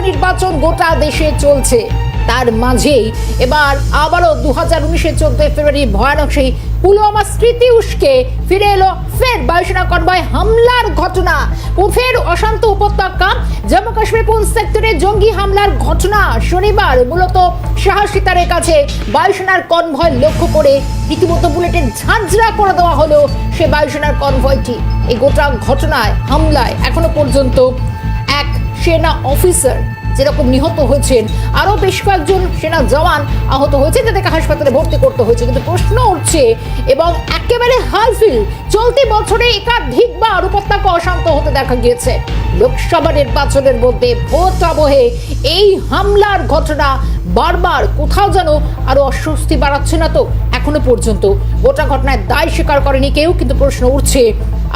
লোকসভা নির্বাচন গোটা দেশে চলছে। তার মাঝেই এবার আবারও দু হাজার উনিশের চোদ্দই ফেব্রুয়ারি ভয়ানক সেই পুলওয়ামা স্মৃতি উস্কে ফিরে এলো ফের বায়ুসেনা কনভয় হামলার ঘটনা। ফের অশান্ত উপত্যকা, জম্মু কাশ্মীর পুঞ্চ সেক্টরে জঙ্গি হামলার ঘটনা? শনিবার মূলত সাহসিতারের কাছে বায়ুসেনার কনভয় লক্ষ্য করে রীতিমতো বুলেটের ঝাঁঝরা করে দেওয়া হলো সে বায়ুসেনার কনভয়টি এই গোটা ঘটনায়, হামলায় এখনও পর্যন্ত সেনা অফিসার যেরকম নিহত হয়েছেন, আরও বেশ কয়েকজন সেনা জওয়ান আহত হয়েছে যাদেরকে হাসপাতালে ভর্তি করতে হয়েছে। কিন্তু প্রশ্ন উঠছে, এবং একেবারে হালফিল চলতি বছরে একাধিকবার উপত্যকা অশান্ত হতে দেখা গিয়েছে। লোকসভা নির্বাচনের মধ্যে ভোট আবহে এই হামলার ঘটনা বারবার কোথাও যেন আরও অস্বস্তি বাড়াচ্ছে না তো, এখনও পর্যন্ত। গোটা ঘটনায় দায় স্বীকার করেনি কেউ, কিন্তু প্রশ্ন উঠছে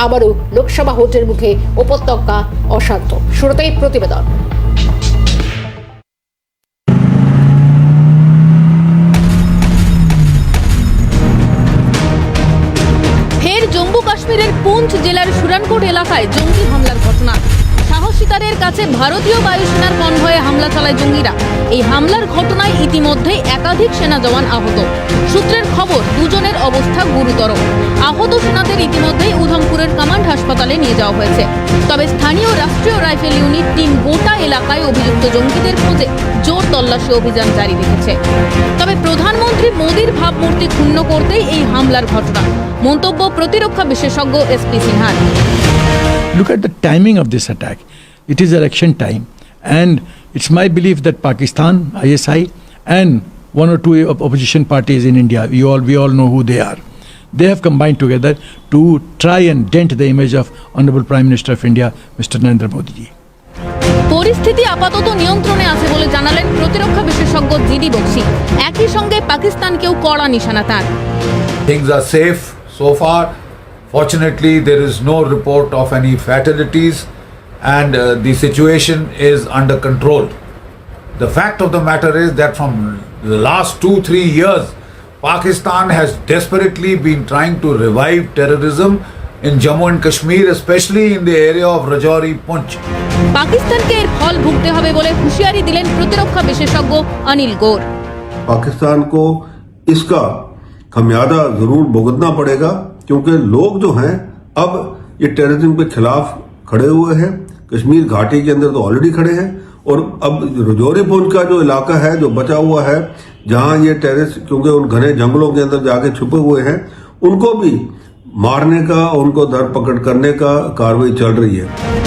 আবারও লোকসভা ভোটের মুখে উপত্যকা অশান্ত। শুরুতেই প্রতিবেদন। ফের জম্মু কাশ্মীরের পুঞ্চ জেলার সুরানকোট এলাকায় জঙ্গি হামলার ঘটনা। সাহসিতারের কাছে ভারতীয় বায়ুসেনার কনভয়ে হামলা চালায় জঙ্গিরা। এই হামলার ঘটনায় ইতিমধ্যেই একাধিক সেনা জওয়ান আহত। সূত্রের খবর, দুজনের অবস্থা গুরুতর। আহত সেনাদের ইতিমধ্যেই উধমপুরের কামান্ড হাসপাতালে নিয়ে যাওয়া হয়েছে। তবে স্থানীয় রাষ্ট্রীয় রাইফেল ইউনিট টিম গোটা এলাকায় অভিযুক্ত জঙ্গিদের খোঁজে জোর তল্লাশি অভিযান জারি রেখেছে। তবে প্রধানমন্ত্রী মোদীর ভাবমূর্তি ক্ষুণ্ণ করতেই এই হামলার ঘটনা। মন্তব্য প্রতিরক্ষা বিশেষজ্ঞ এসপি সিনহার। Look at the timing of this attack. It is election time, and it's my belief that Pakistan, ISI, and one or two op- opposition parties in India, we all we all know who they are. They have combined together to try and dent the image of Honorable Prime Minister of India, Mr. Narendra Modi ji. পরিস্থিতি আপাতত নিয়ন্ত্রণে আছে বলে জানালেন প্রতিরক্ষা বিশেষজ্ঞ GD Bakshi একই সঙ্গে পাকিস্তানকেও কড়া নিশানা তার Things are safe so far. Fortunately, there is no report of any fatalities and uh, the situation is under control. The fact of the matter is that from the last two, three years, Pakistan has desperately been trying to revive terrorism in Jammu and Kashmir, especially in the area of Rajouri Punch. পাকিস্তানকে এর ফল ভুগতে হবে বলে হুঁশিয়ারি দিলেন প্রতিরক্ষা বিশেষজ্ঞ অনিল গৌর पाकिस्तान को इसका खमियाजा जरूर भुगतना पड़ेगा क्योंकि लोग जो हैं अब ये टेररिज्म के खिलाफ खड़े हुए हैं कश्मीर घाटी के अंदर तो ऑलरेडी खड़े हैं और अब रजौरी पुंज का जो इलाका है जो बचा हुआ है जहां ये टेररिस्ट क्योंकि उन घने जंगलों के अंदर जाके छुपे हुए हैं उनको भी मारने का उनको धर पकड़ करने का कार्रवाई चल रही है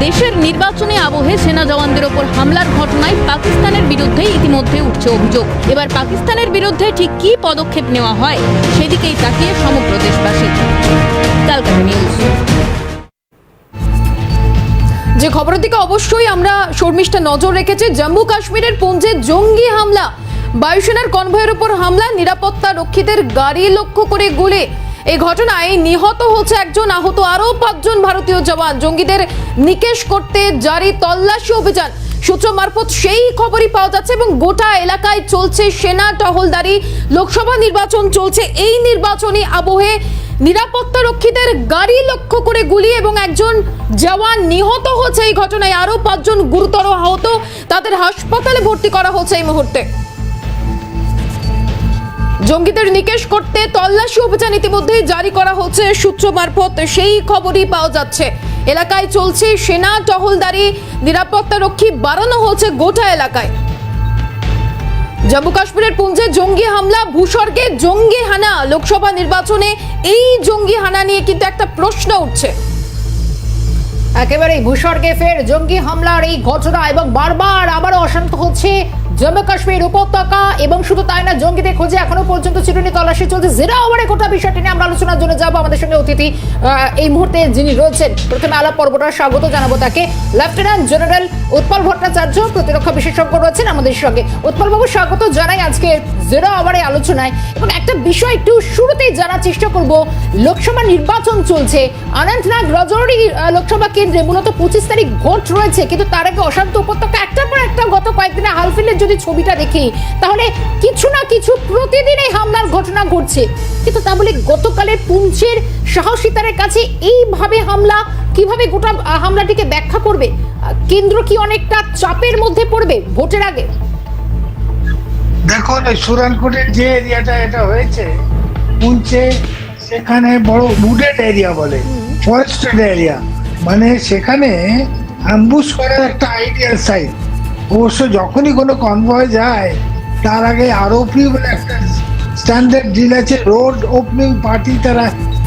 দেশের নির্বাচনী আবহে সেনা জওয়ানদের ওপর হামলার ঘটনায় পাকিস্তানের বিরুদ্ধে ইতিমধ্যে উঠছে অভিযোগ এবার পাকিস্তানের বিরুদ্ধে ঠিক কী পদক্ষেপ নেওয়া হয় সেদিকেই তাকিয়ে সমগ্র দেশবাসী ক্যালকাটা নিউজ যে খবরের দিকে অবশ্যই আমরা শর্মিষ্ঠা নজর রেখেছি। জম্মু কাশ্মীরের পুঞ্জে জঙ্গি হামলা। বায়ুসেনার কনভয়ের উপর হামলা, নিরাপত্তা রক্ষীদের গাড়ি লক্ষ্য করে গুলি। এই ঘটনায় নিহত হচ্ছে একজন আহত আরও পাঁচজন ভারতীয় জওয়ান। জঙ্গিদের নিকেশ করতে জারি তল্লাশি অভিযান। সূত্র মারফত সেই খবরই পাওয়া যাচ্ছে এবং গোটা এলাকায় চলছে সেনা টহলদারি। লোকসভা নির্বাচন চলছে। এই নির্বাচনী আবহে নিরাপত্তা রক্ষীদের গাড়ি লক্ষ্য করে গুলি এবং একজন জওয়ান নিহত হচ্ছে এই ঘটনায় আরও পাঁচজন গুরুতর আহত। তাদের হাসপাতালে ভর্তি করা হচ্ছে এই মুহূর্তে। জঙ্গিদের নিকেশ করতে তল্লাশি অভিযান ইতিমধ্যে জারি করা হচ্ছে সূত্র মারফত। সেই খবরই পাওয়া যাচ্ছে। এলাকায় চলছে সেনা টহলদারি নিরাপত্তা রক্ষী বাড়ানো হচ্ছে গোটা এলাকায়। জম্মু কাশ্মীরের পুঞ্জে জঙ্গি হামলা, ভূস্বর্গে জঙ্গি হানা। লোকসভা নির্বাচনে এই জঙ্গি হানা নিয়ে কিন্তু একটা প্রশ্ন উঠছে। একেবারে ভূস্বর্গে ফের জঙ্গি হামলার এই ঘটনা এবং বারবার আবারও অশান্ত হচ্ছে জম্মু কাশ্মীর উপত্যকা এবং শুধু তাই না, জঙ্গিদের খোঁজে এখনও পর্যন্ত চিরুনি তল্লাশি চলছে। জেরা ওভারে গোটা বিষয়টি নিয়ে আমরা আলোচনার জন্য যাব। আমাদের সঙ্গে অতিথি এই মুহূর্তে যিনি রয়েছেন, প্রথমে আলাপ পর্বটা স্বাগত জানাব তাকে। লেফটেন্যান্ট জেনারেল উৎপল ভট্টাচার্য, প্রতিরক্ষা বিশেষজ্ঞ রয়েছেন আমাদের সঙ্গে। উৎপলবাবু, স্বাগত জানাই আজকে জেরা ওভারে আলোচনায়। এবং একটা বিষয় একটু শুরুতেই জানার চেষ্টা করব, লোকসভা নির্বাচন চলছে। অনন্তনাগ, রজৌরি লোকসভা কেন্দ্রে মূলত পঁচিশ তারিখ ভোট রয়েছে, কিন্তু তার আগে অশান্ত উপত্যকা একটার পর একটা গত কয়েকদিনের হালফিলের যদি ছবিটা দেখি, তাহলে কিছু না কিছু প্রতিদিন এই হামলার ঘটনা ঘটছে। কিন্তু তা বলে গতকালের পুঞ্চের সাহসিতারের কাছে এইভাবে হামলা, কীভাবে গোটা হামলাটিকে ব্যাখ্যা করবে? কেন্দ্র কি অনেকটা চাপের মধ্যে পড়বে ভোটের আগে? দেখুন সুরানকোটের যে এরিয়াটা এটা হয়েছে পুঞ্চে সেখানে বড় উডেড এরিয়া বলে ফরেস্টেড এরিয়া মানে সেখানে অ্যাম্বুশ করার একটা আইডিয়াল সাইট অবশ্য যখনই কোনো কনভয় যায়, তার আগে আরওপি বলে একটা স্ট্যান্ডার্ড ডিল আছে রোড ওপেনিং পার্টি তারা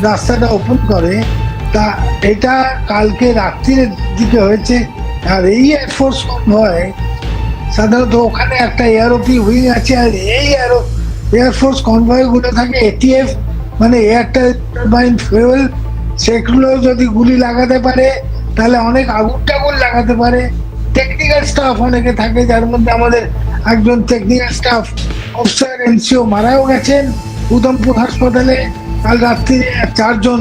রাস্তাটা ওপেন করে। তা এটা কালকে রাত্রির দিকে হয়েছে। আর এই এয়ারফোর্স কনভয় সাধারণত ওখানে একটা এয়ারোপি উইং আছে, আর এই এয়ারো এয়ারফোর্স কনভয়গুলো থাকে এটিএফ মানে এয়ার টারবাইন ফুয়েল সেগুলো যদি গুলি লাগাতে পারে, তাহলে অনেক আগুন টাগুন লাগাতে পারে। টেকনিক্যাল স্টাফ অনেকে থাকে, যার মধ্যে আমাদের একজন টেকনিক্যাল স্টাফ অফিসার এনসিও মারাও গেছেন উদমপুর হাসপাতালে। কাল রাত্রি চারজন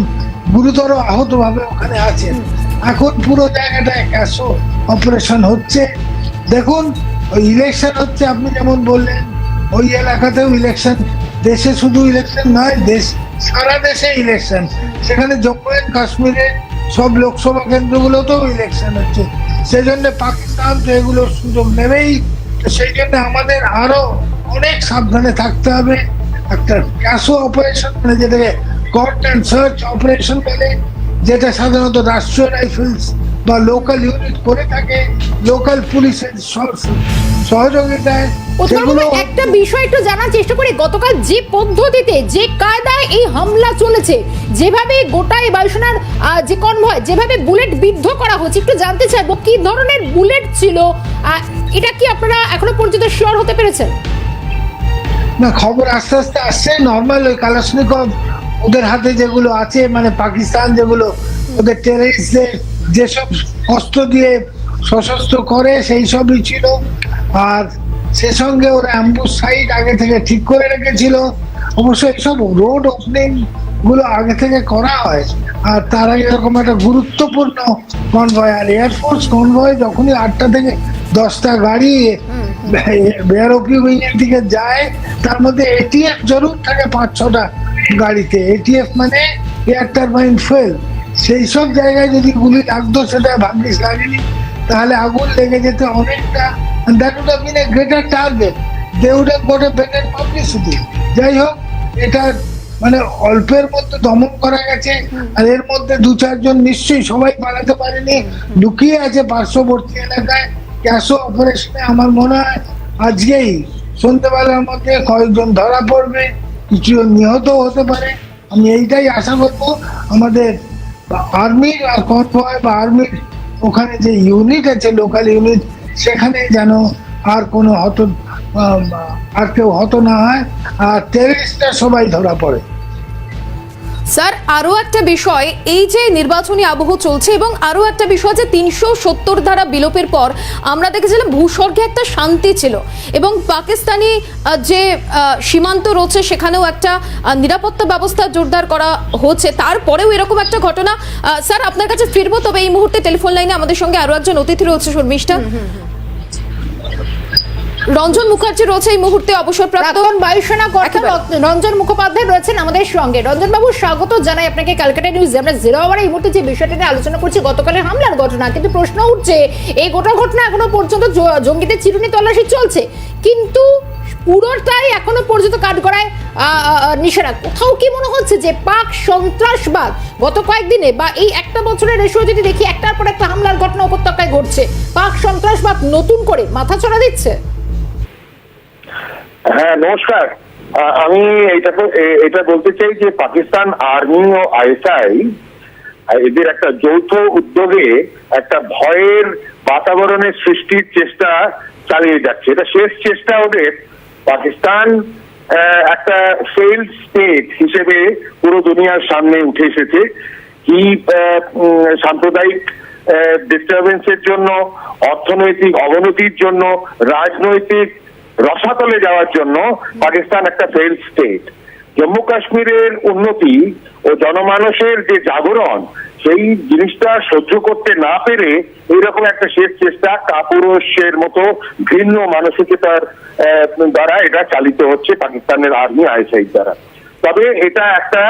গুরুতর আহতভাবে ওখানে আছেন। এখন পুরো জায়গাটায় ক্যাশো অপারেশন হচ্ছে। দেখুন, ওই ইলেকশন হচ্ছে, আপনি যেমন বললেন, ওই এলাকাতেও ইলেকশন দেশে শুধু ইলেকশন নয়, দেশ, সারা দেশে ইলেকশন সেখানে জম্মু অ্যান্ড কাশ্মীরে সব লোকসভা কেন্দ্রগুলোতেও ইলেকশন হচ্ছে। সেই জন্য পাকিস্তান তো এগুলোর সুযোগ নেবেই। সেই জন্য আমাদের আরও অনেক সাবধানে থাকতে হবে। একটা ক্যাশো অপারেশন মানে যেটাকে কট অ্যান্ড সার্চ অপারেশন বলে, যেটা সাধারণত রাষ্ট্রীয় রাইফেলস বা লোকাল ইউনিট করে থাকে লোকাল পুলিশের সহযোগিতায় একটা বিষয় একটু জানার চেষ্টা করি। গতকাল যে পদ্ধতিতে যে কায়দায় এই হামলা চলেছে যেভাবে গোটা এই বায়ুসেনার যে কনভয় যেভাবে বুলেট বিদ্ধ করা হচ্ছে একটু জানতে চাইব কি ধরনের বুলেট ছিল? এটা কি আপনারা এখনও পর্যন্ত শিওর হতে পেরেছেন? না খবর আস্তে আস্তে আসছে নর্মাল ওই কালাশনিকভ ওদের হাতে যেগুলো আছে মানে পাকিস্তান যেগুলো ওদের টেরিস্টদের যেসব অস্ত্র দিয়ে সশস্ত্র করে সেই সবই ছিল। আর সে সঙ্গে ওরা অ্যাম্বুস সাইড আগে থেকে ঠিক করে রেখেছিল। অবশ্য এইসব রোড ওপেনিংগুলো আগে থেকে করা হয়। আর তার আগে এরকম একটা গুরুত্বপূর্ণ কনভয় আর এয়ারফোর্স কনভয় যখনই আটটা থেকে দশটা গাড়ি বেয়ারোপি উইং এর দিকে যায়, তার মধ্যে এটিএফ জরুর থাকে পাঁচ, ছটা গাড়িতে। এটিএফ মানে এয়ার টারবাইন ফুয়েল সেই সব জায়গায় যদি গুলি লাগতো সেটা ভাগ্যিস লাগেনি। তাহলে আগুন লেগে যেতে অনেকটা that would have been a greater target they would have got a better publicity যাই হোক, এটা মানে অল্পের মধ্যে দমন করা গেছে। আর এর মধ্যে দু চারজন নিশ্চয়ই সবাই পালাতে পারেনি। লুকিয়ে আছে পার্শ্ববর্তী এলাকায়। ক্যাশো অপারেশনে আমার মনে হয় আজকেই সন্ধ্যেবেলার মধ্যে কয়েকজন ধরা পড়বে। কিছু নিহত হতে পারে। আমি এইটাই আশা করব। আমাদের আর্মির আর কনভয় বা আর্মির ওখানে যে ইউনিট আছে লোকাল ইউনিট সেখানে যেন আর কোনো হত আর কেউ হত না হয়। আর টেরিস্টরা সবাই ধরা পড়ে। স্যার আরও একটা বিষয়, এই যে নির্বাচনী আবহ চলছে এবং আরও একটা বিষয় যে তিনশো সত্তর ধারা বিলোপের পর আমরা দেখেছিলাম ভূস্বর্গে একটা শান্তি ছিল এবং পাকিস্তানি যে সীমান্ত রয়েছে সেখানেও একটা নিরাপত্তা ব্যবস্থা জোরদার করা হচ্ছে। তারপরেও এরকম একটা ঘটনা স্যার, আপনার কাছে ফিরবো, তবে এই মুহূর্তে টেলিফোন লাইনে আমাদের সঙ্গে আরও একজন অতিথি রয়েছে, শর্মিষ্ঠা। রঞ্জন মুখার্জি রয়েছে এই মুহূর্তে অবসরপ্রাপ্ত। বায়ুসেনা কর্তা। রঞ্জন মুখোপাধ্যায় রয়েছেন আমাদের সঙ্গে। রঞ্জন বাবু স্বাগত জানাই আপনাকে ক্যালকাটা নিউজে আমরা জিরো আওয়ারে এই মুহূর্তে যে বিষয়টা নিয়ে আলোচনা করছি গতকালের হামলার ঘটনা। কিন্তু প্রশ্ন উঠছে এই গোটা ঘটনা এখনও পর্যন্ত জঙ্গিদের চিরুনি তল্লাশি চলছে। কিন্তু পুরোটাই এখনও পর্যন্ত কাঠগড়ায় আহ, আহ, নিশানা। কোথাও কি মনে হচ্ছে যে পাক সন্ত্রাসবাদ গত কয়েকদিনে বা এই একটা বছরের রেশিও যদি দেখি একটার পর একটা হামলার ঘটনা উপত্যকায় ঘটছে। পাক সন্ত্রাসবাদ নতুন করে মাথা চড়া দিচ্ছে? হ্যাঁ নমস্কার। আমি এটা এটা বলতে চাই যে পাকিস্তান আর্মি ও আইএসআই এদের একটা যৌথ উদ্যোগে একটা ভয়ের বাতাবরণের সৃষ্টির চেষ্টা চালিয়ে যাচ্ছে। এটা শেষ চেষ্টা ওদের। পাকিস্তান একটা ফেইল্ড স্টেট হিসেবে পুরো দুনিয়ার সামনে উঠে এসেছে। কি সাম্প্রদায়িক ডিস্টারবেন্সের জন্য, অর্থনৈতিক অবনতির জন্য, রাজনৈতিক রসাতলে যাওয়ার জন্য পাকিস্তান একটা ফেল স্টেট জম্মু কাশ্মীরের উন্নতি ও জনমানসের যে জাগরণ, সেই জিনিসটা সহ্য করতে না পেরে এইরকম একটা শেষ চেষ্টা কাপুরুষের মতো ভিন্ন মানসিকতার দ্বারা এটা চালিত হচ্ছে পাকিস্তানের আর্মি আইএসআই দ্বারা। তবে এটা একটা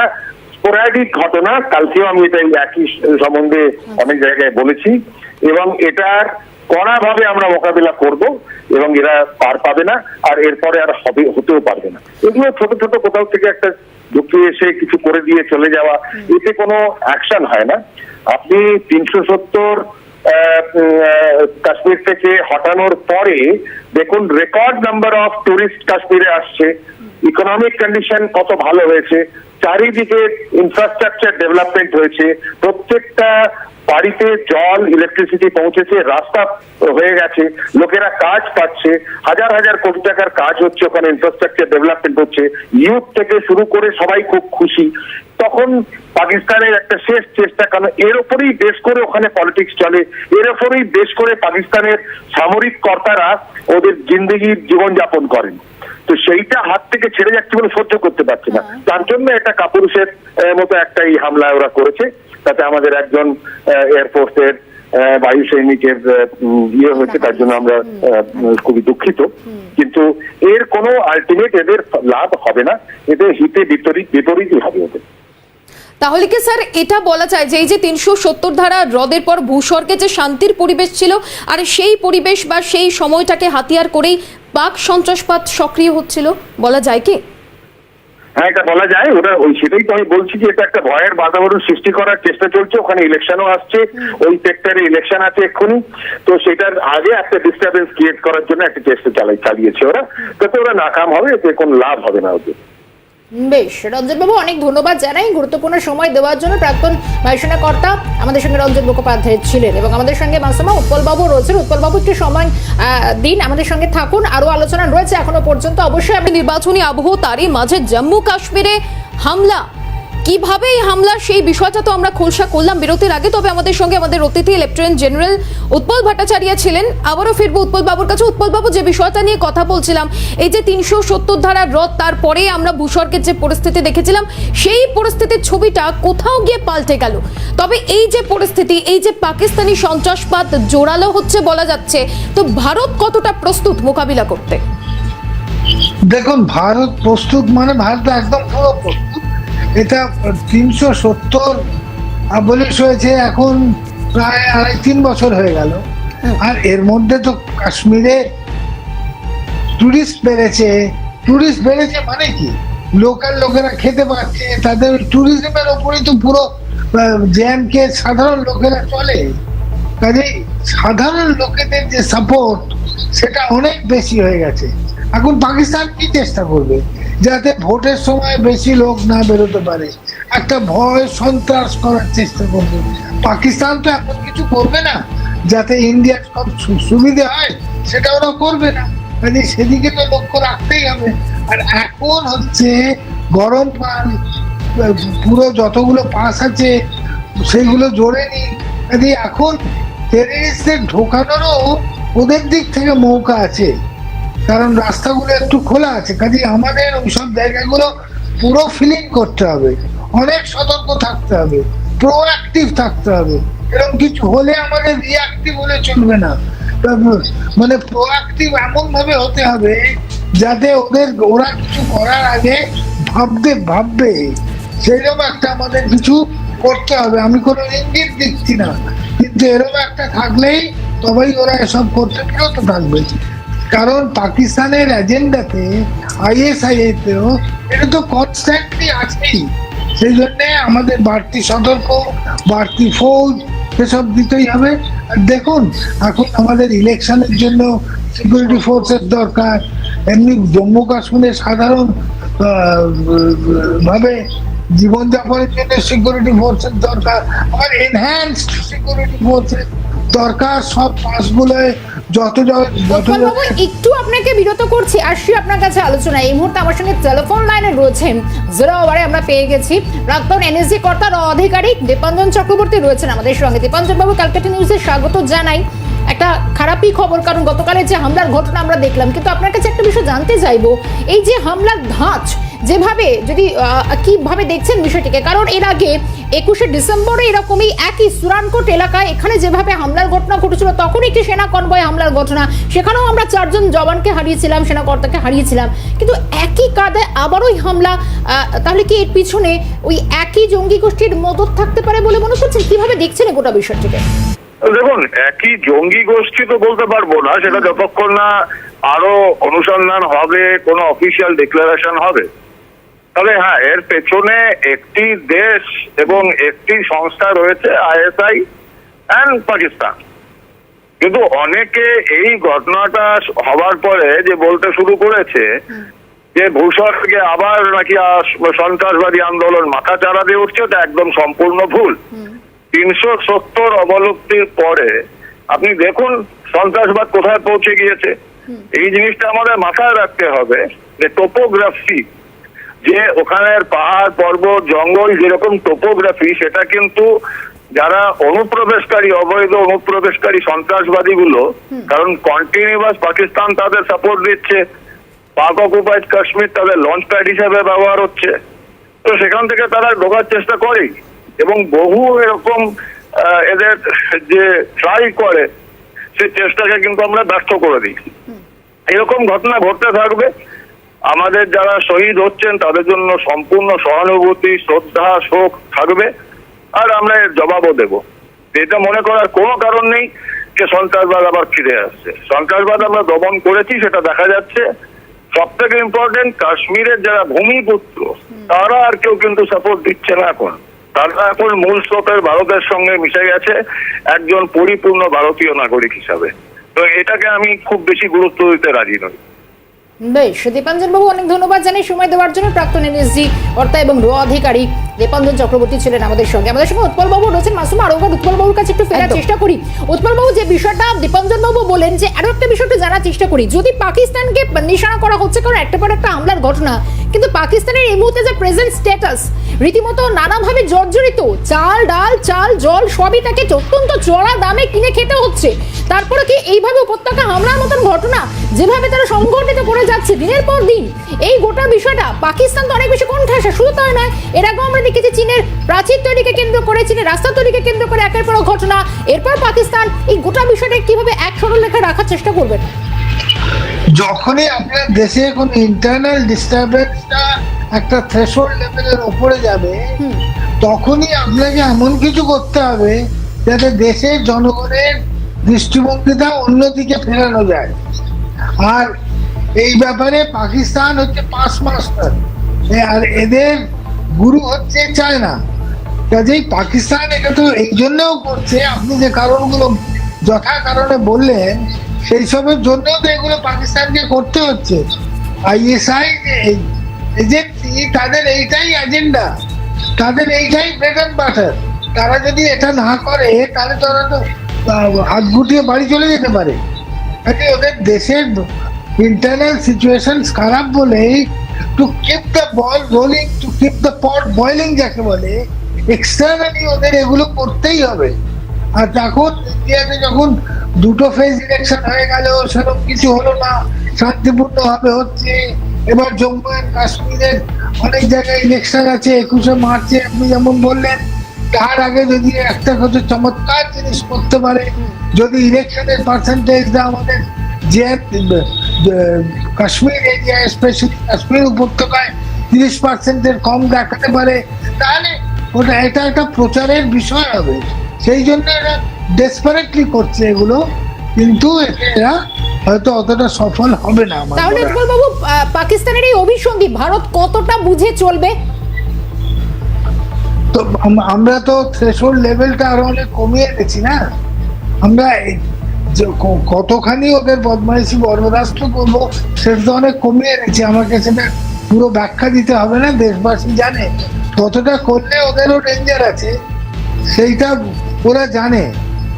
স্পোরাডিক ঘটনা, কালকেও আমি এটা একই সম্বন্ধে অনেক জায়গায় বলেছি। এবং এটার কড়াভাবে আমরা মোকাবিলা করব এবং এরা পার পাবে না, আর এরপরে আর হবে, হতেও পারবে না। এগুলো ছোট ছোট কোথাও থেকে একটা ঢুকে এসে কিছু করে দিয়ে চলে যাওয়া, এতে কোনো অ্যাকশন হয় না। আপনি তিনশো সত্তর কাশ্মীর থেকে হটানোর পরে দেখুন রেকর্ড নাম্বার অফ টুরিস্ট কাশ্মীরে আসছে। ইকোনমিক কন্ডিশন কত ভালো হয়েছে, চারিদিকে ইনফ্রাস্ট্রাকচার ডেভেলপমেন্ট হয়েছে, প্রত্যেকটা বাড়িতে জল ইলেকট্রিসিটি পৌঁছেছে, রাস্তা হয়ে গেছে, লোকেরা কাজ পাচ্ছে, হাজার হাজার কোটি টাকার কাজ হচ্ছে, ওখানে ইনফ্রাস্ট্রাকচার ডেভেলপমেন্ট হচ্ছে ইউথ থেকে শুরু করে সবাই খুব খুশি। তখন পাকিস্তানের একটা শেষ চেষ্টা, কারণ এর ওপরেই বেশ করে ওখানে পলিটিক্স চলে, এর ওপরেই বেশ করে পাকিস্তানের সামরিক কর্তারা ওদের জিন্দগির জীবনযাপন করেন। তো সেইটা হাত থেকে ছেড়ে যাচ্ছে বলে সহ্য করতে পারছে না। তার জন্য একটা কাপুরুষের মতো একটা এই হামলা ওরা করেছে। তাতে আমাদের একজন এয়ারফোর্সের বায়ু সৈনিকের ইয়ে হয়েছে। তার জন্য আমরা খুবই দুঃখিত। কিন্তু এর কোনো আলটিমেট এদের লাভ হবে না। এদের হিতে বিপরীত বিপরীতই হবে। ওদের তাহলে কি স্যার এটা বলা যায় যে এই যে তিনশো সত্তর ধারা হ্রদের পর ভূস্বর্গে যে শান্তির পরিবেশ ছিল আর সেই পরিবেশ বা সেই সময়টাকে হাতিয়ার করেই পাক সন্ত্রাসবাদ সক্রিয় হচ্ছিল বলা যায় কি? হ্যাঁ এটা বলা যায়। ওরা ওই সেটাই তো আমি বলছি যে এটা একটা ভয়ের বাতাবরণ সৃষ্টি করার চেষ্টা চলছে। ওখানে ইলেকশনও আসছে। ওই সেক্টরে ইলেকশন আছে এক্ষুনি। তো সেটার আগে একটা ডিস্টারবেন্স ক্রিয়েট করার জন্য একটা চেষ্টা চালাই চালিয়েছে ওরা। তাতে ওরা নাকাম হবে এতে কোনো লাভ হবে না ওদের। বেশ রঞ্জনবাবু অনেক ধন্যবাদ জানাই। গুরুত্বপূর্ণ সময় দেওয়ার জন্য প্রাক্তন বায়ুসেনা কর্তা আমাদের সঙ্গে রঞ্জন মুখোপাধ্যায় ছিলেন এবং আমাদের সঙ্গে মাসুমা উৎপলবাবু রয়েছেন। উৎপলবাবু, একটু সময় দিন আমাদের সঙ্গে থাকুন। আরও আলোচনা রয়েছে এখনও পর্যন্ত। অবশ্যই আপনি নির্বাচনী আবহ তারই মাঝে জম্মু কাশ্মীরে হামলা কীভাবে এই হামলা সেই বিষয়টা তো আমরা খোলসা করলাম বিরতির আগে। তবে আমাদের সঙ্গে আমাদের অতিথি লেফটেন্যান্ট জেনারেল উৎপল ভট্টাচার্য ছিলেন। আবারও ফিরবো উৎপল বাবুর কাছে। উৎপল বাবু যে বিষয়টা নিয়ে কথা বলছিলাম, এই যে তিনশো সত্তর ধারার রথ, তারপরে আমরা ভূস্বর্গের যে পরিস্থিতি দেখেছিলাম, সেই পরিস্থিতির ছবিটা কোথাও গিয়ে পাল্টে গেল। তবে এই যে পরিস্থিতি, এই যে পাকিস্তানি সন্ত্রাসবাদ জোরালো হচ্ছে বলা যাচ্ছে, তো ভারত কতটা প্রস্তুত মোকাবিলা করতে? দেখুন, ভারত প্রস্তুত মানে ভারত একদম পুরো প্রস্তুত। এটা তিনশো সত্তর বলিস হয়েছে এখন প্রায় আড়াই তিন বছর হয়ে গেল। আর এর মধ্যে তো কাশ্মীরে টুরিস্ট বেড়েছে। টুরিস্ট বেড়েছে মানে কি? লোকাল লোকেরা খেতে পাচ্ছে তাদের ট্যুরিজমের ওপরেই তো পুরো কে সাধারণ লোকেরা চলে। কাজেই সাধারণ লোকেদের যে সাপোর্ট সেটা অনেক বেশি হয়ে গেছে। এখন পাকিস্তান কি চেষ্টা করবে? যাতে ভোটের সময় বেশি লোক না বেরোতে পারে। একটা ভয়, সন্ত্রাস করার চেষ্টা করবে। পাকিস্তান তো এখন কিছু করবে না, যাতে ইন্ডিয়ার সব সুবিধে হয়, সেটা ওরা করবে না। কাজে সেদিকে তো লক্ষ্য রাখতেই হবে। আর এখন হচ্ছে গরম পান, পুরো যতগুলো পাস আছে, সেগুলো জোরে নি কাজে এখন টেরিস্টদের ঢোকানোরও ওদের দিক থেকে মৌকা আছে। কারণ রাস্তাগুলো একটু খোলা আছে কাজে আমাদের ওইসব জায়গাগুলো পুরো ফিলিং করতে হবে। অনেক সতর্ক থাকতে হবে প্রোঅ্যাক্টিভ থাকতে হবে। এরকম কিছু হলে আমাদের রিয়াক্টিভ হলে চলবে না। মানে প্রোঅ্যাক্টিভ এমন ভাবে হতে হবে যাতে ওদের, ওরা কিছু করার আগে ভাবতে ভাববে। সেরকম একটা আমাদের কিছু করতে হবে। আমি কোনো ইঙ্গিত দিচ্ছি না। কিন্তু এরকম একটা থাকলেই তবেই ওরা এসব করতে বিরত থাকবে। কারণ পাকিস্তানের এজেন্ডাতে আইএসআইএ তেও এটা তো কনস্ট্যান্টলি আছেই। সেই জন্য আমাদের বাড়তি সতর্ক, বাড়তি ফৌজ এসব দিতেই হবে। আর দেখুন, এখন আমাদের ইলেকশনের জন্য সিকিউরিটি ফোর্সের দরকার। এমনি জম্মু কাশ্মীরের সাধারণ ভাবে জীবনযাপনের জন্য সিকিউরিটি ফোর্সের দরকার। আবার এনহ্যান্সড সিকিউরিটি ফোর্সের দরকার সব পাসগুলোয় যত একটু আপনাকে বিরত করছি আসছি আপনার কাছে আলোচনা। এই মুহূর্তে আমার সঙ্গে টেলিফোন লাইনে রয়েছেন জিরো ওভারে আমরা পেয়ে গেছি। প্রাক্তন এনএসজি কর্তার আধিকারিক দীপাঞ্জন চক্রবর্তী রয়েছেন আমাদের সঙ্গে। দীপাঞ্জন বাবু ক্যালকাটা নিউজে স্বাগত জানাই। একটা খারাপই খবর কারণ গতকালের যে হামলার ঘটনা আমরা দেখলাম কিন্তু আপনার কাছে একটা বিষয় জানতে চাইব। এই যে হামলার ধাঁচ যেভাবে যদি কীভাবে দেখছেন বিষয়টিকে, কারণ এর আগে একুশে ডিসেম্বরে এরকমই একই সুরানকোট এলাকায় এখানে যেভাবে হামলার ঘটনা ঘটেছিল তখন একটি সেনা কনভয় হামলার ঘটনা। সেখানেও আমরা চারজন জওয়ানকে হারিয়েছিলাম সেনাকর্তাকে হারিয়েছিলাম। কিন্তু একই কাঁধে এই হামলা তাহলে কি এর পিছনে ওই একই জঙ্গি গোষ্ঠীর মদত থাকতে পারে বলে মনে করছেন কীভাবে দেখছেন গোটা বিষয়টিকে? দেখুন, একই জঙ্গি গোষ্ঠী তো বলতে পারব না, সেটা যতক্ষণ না আরও অনুসন্ধান হবে, কোনো অফিসিয়াল ডিক্লারেশন হবে। তবে হ্যাঁ এর পেছনে একটি দেশ এবং একটি সংস্থা রয়েছে, আইএসআই অ্যান্ড পাকিস্তান। কিন্তু অনেকে এই ঘটনাটা হওয়ার পরে যে বলতে শুরু করেছে, যে ভূস্বর্গে আবার নাকি সন্ত্রাসবাদী আন্দোলন মাথা চারা দিয়ে উঠছে ওটা একদম সম্পূর্ণ ভুল। তিনশো সত্তর অবলুপ্তির পরে, আপনি দেখুন সন্ত্রাসবাদ কোথায় পৌঁছে গিয়েছে। এই জিনিসটা আমাদের মাথায় রাখতে হবে যে টোপোগ্রাফি যে ওখানের পাহাড় পর্বত জঙ্গল যেরকম টোপোগ্রাফি সেটা কিন্তু যারা অনুপ্রবেশকারী অবৈধ অনুপ্রবেশকারী সন্ত্রাসবাদী গুলো কারণ কন্টিনিউয়াস পাকিস্তান তাদের সাপোর্ট দিচ্ছে পাক অকুপাইড কাশ্মীর তাদের লঞ্চ প্যাড হিসাবে ব্যবহার হচ্ছে। তো সেখান থেকে তারা ঢোকার চেষ্টা করেই এবং বহু এরকম এদের যে ট্রাই করে সেই চেষ্টাকে কিন্তু আমরা ব্যর্থ করে দিই এরকম ঘটনা ঘটতে থাকবে। আমাদের যারা শহীদ হচ্ছেন, তাদের জন্য সম্পূর্ণ সহানুভূতি, শ্রদ্ধা, শোক থাকবে। আর আমরা এর জবাবও দেব। এটা মনে করার কোনো কারণ নেই যে সন্ত্রাসবাদ আবার ফিরে আসছে। সন্ত্রাসবাদ আমরা দমন করেছি, সেটা দেখা যাচ্ছে। সব থেকে ইম্পর্টেন্ট কাশ্মীরের যারা ভূমিপুত্র, তারা আর কেউ কিন্তু সাপোর্ট দিচ্ছে না এখন। তারা এখন মূল স্রোতের ভারতের সঙ্গে মিশে গেছে, একজন পরিপূর্ণ ভারতীয় নাগরিক হিসাবে। তো এটাকে আমি খুব বেশি গুরুত্ব দিতে রাজি নই। বেশ দীপাঞ্জন বাবু অনেক ধন্যবাদ জানাই সময় দেওয়ার জন্য প্রাক্তন এনএসজি কর্তা এবং র অধিকারী দীপাঞ্জন চক্রবর্তী ছিলেন আমাদের সঙ্গে। আমাদের সঙ্গে উৎপল বাবু রয়েছেন। মাসুম আরও একবার উৎপল বাবুর কাছে একটু ফেরার চেষ্টা করি। উৎপল বাবু যে বিষয়টা দীপাঞ্জন বাবু বলেন যে আরও একটা বিষয়টা জানার চেষ্টা করি। যদি পাকিস্তানকে নিশানা করা হচ্ছে কারণ একটা পর একটা হামলার ঘটনা কিন্তু পাকিস্তানের এই মুহূর্তে যে প্রেজেন্ট স্ট্যাটাস রীতিমতো নানাভাবে জর্জরিত চাল ডাল চাল জল সবই তাকে অত্যন্ত চড়া দামে কিনে খেতে হচ্ছে। তারপরে কি এইভাবে উপত্যকা হামলার মতন ঘটনা যেভাবে তারা সংগঠিত করে যাচ্ছে দিনের পর দিন এই গোটা বিষয়টা পাকিস্তান তো অনেক বেশি কণ্ঠাসা শুধু তাই নয় এর আগেও আমরা দেখেছি চীনের প্রাচীর তৈরিকে কেন্দ্র করে চীনের রাস্তা তৈরিকে কেন্দ্র করে একের পর ঘটনা। এরপর পাকিস্তান এই গোটা বিষয়টা কীভাবে এক সরল রেখায় রাখার চেষ্টা করবেন যখনই আপনার দেশে কোন ইন্টারনাল ডিস্টারবেন্সটা একটা থ্রেশোল্ড লেভেলের ওপরে যাবে তখনই আপনাকে এমন কিছু করতে হবে যাতে দেশের জনগণের দৃষ্টিভঙ্গিটা অন্যদিকে ফেরানো যায়। আর এই ব্যাপারে পাকিস্তান হচ্ছে পাঁচ মাস্টার। আর এদের গুরু হচ্ছে চায়না। কাজেই পাকিস্তান এটা তো এই জন্যও করছে, আপনি যে কারণগুলো যথা কারণে বললেন, সেই সবের জন্যও তো এগুলো পাকিস্তানকে করতে হচ্ছে। আইএসআই এজেন্সি, তাদের এইটাই এজেন্ডা তাদের এইটাই ব্রেড অ্যান্ড বাটার তারা যদি এটা না করে, তাহলে তো ওরা তো হাত গুটিয়ে বাড়ি চলে যেতে পারে। কাজে ওদের দেশের ইন্টারনাল সিচুয়েশন খারাপ বলেই to keep the ball rolling to keep the pot boiling যাকে বলে এক্সটার্নালি ওদের এগুলো করতেই হবে। আর তখন ইন্ডিয়াতে যখন দুটো ফেজ ইলেকশন হয়ে গেল, সেরকম কিছু হলো না শান্তিপূর্ণ ভাবে হচ্ছে। এবার জম্মু অ্যান্ড কাশ্মীরের অনেক জায়গায় ইলেকশন আছে, একুশে মার্চে আপনি যেমন বললেন তার আগে যদি একটা কিছু চমৎকার জিনিস করতে পারে যদি ইলেকশনের পার্সেন্টেজটা আমাদের যে কাশ্মীর এরিয়া স্পেশালি কাশ্মীর উপত্যকায় তিরিশ পার্সেন্টের কম দেখাতে পারে তাহলে ওটা এটা একটা প্রচারের বিষয় হবে। সেই জন্য এরা ডেসপারেটলি করছে এগুলো কিন্তু এরা হয়তো অতটা সফল হবে না তাহলে বাবু পাকিস্তানের এই অভিসন্ধি ভারত কতটা বুঝে চলবে? তো আমরা তো থ্রেশোল্ড লেভেলটা আরও অনেক কমিয়ে গেছি না? আমরা কতখানি ওদের বদমাইশি বরদাস্ত করব সেটা তো অনেক কমিয়ে গেছি আমাকে সেটা পুরো ব্যাখ্যা দিতে হবে না, দেশবাসী জানে। ততটা করলে ওদেরও ডেঞ্জার আছে। সেইটা ওরা জানে।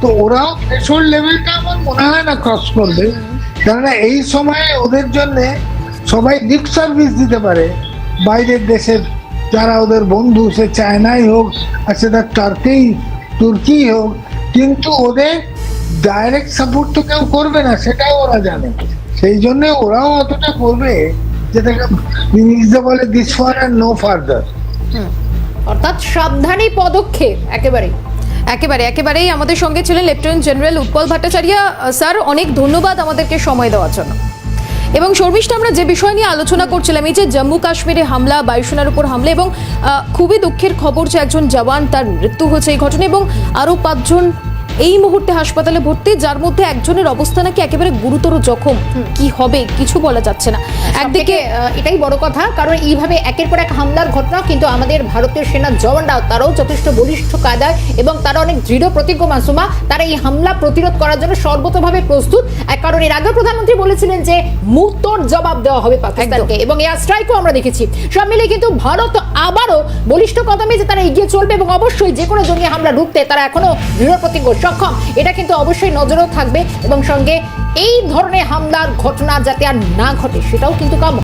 তো ওরাও থ্রেশোল্ড লেভেলটা আমার মনে হয় না ক্রস করবে। কেননা এই সময়ে ওদের জন্যে সবাই লিপ সার্ভিস দিতে পারে। বাইরের দেশের যারা ওদের বন্ধু, সে চায়নাই হোক আর সেটা টার্কেই তুর্কি হোক, কিন্তু ওদের ডাইরেক্ট সাপোর্ট তো কেউ করবে না, সেটাও ওরা জানে। সেই জন্য ওরাও অতটা করবে যেটাকে বলে this far and no further অর্থাৎ সাবধানী পদক্ষেপ একেবারে একেবারে, একেবারেই আমাদের সঙ্গে ছিলেন lieutenant general Utpal Bhattacharya. Sir, অনেক ধন্যবাদ আমাদেরকে সময় দেওয়ার জন্য। এবং শর্মিষ্ঠা, আমরা যে বিষয় নিয়ে আলোচনা করছিলাম, এই যে জম্মু কাশ্মীরে হামলা, বায়ুসেনার উপর হামলা এবং খুবই দুঃখের খবর যে একজন জওয়ান, তার মৃত্যু হয়েছে এই ঘটনা এবং আরও পাঁচজন এই মুহূর্তে হাসপাতালে ভর্তি যার মধ্যে একজনের অবস্থা নাকি একেবারে গুরুতর জখম। কি হবে? কিছু বলা যাচ্ছে না। একদিকে এটাই বড় কথা কারণ এইভাবে একের পর এক হামলার ঘটনা কিন্তু আমাদের ভারতীয় সেনার জওয়ানরাও তারাও যথেষ্ট বলিষ্ঠ কায়দায় এবং তারা অনেক দৃঢ় প্রতিজ্ঞ মাসুমা তারা এই হামলা প্রতিরোধ করার জন্য সর্বতভাবে প্রস্তুত। এক কারণ এর আগে প্রধানমন্ত্রী বলেছিলেন যে মুক্তর জবাব দেওয়া হবে পাকিস্তানকে। এবং এয়ার স্ট্রাইকও আমরা দেখেছি। সব মিলে কিন্তু ভারত আবারও বলিষ্ঠ কদমে যে তারা এগিয়ে চলবে এবং অবশ্যই যে কোনো জঙ্গি হামলা রুখতে তারা এখনও দৃঢ় প্রতিজ্ঞ। সক্ষম এটা কিন্তু অবশ্যই নজরেও থাকবে এবং সঙ্গে এই ধরনের হামলার ঘটনা যাতে আর না ঘটে, সেটাও কিন্তু কাম্য।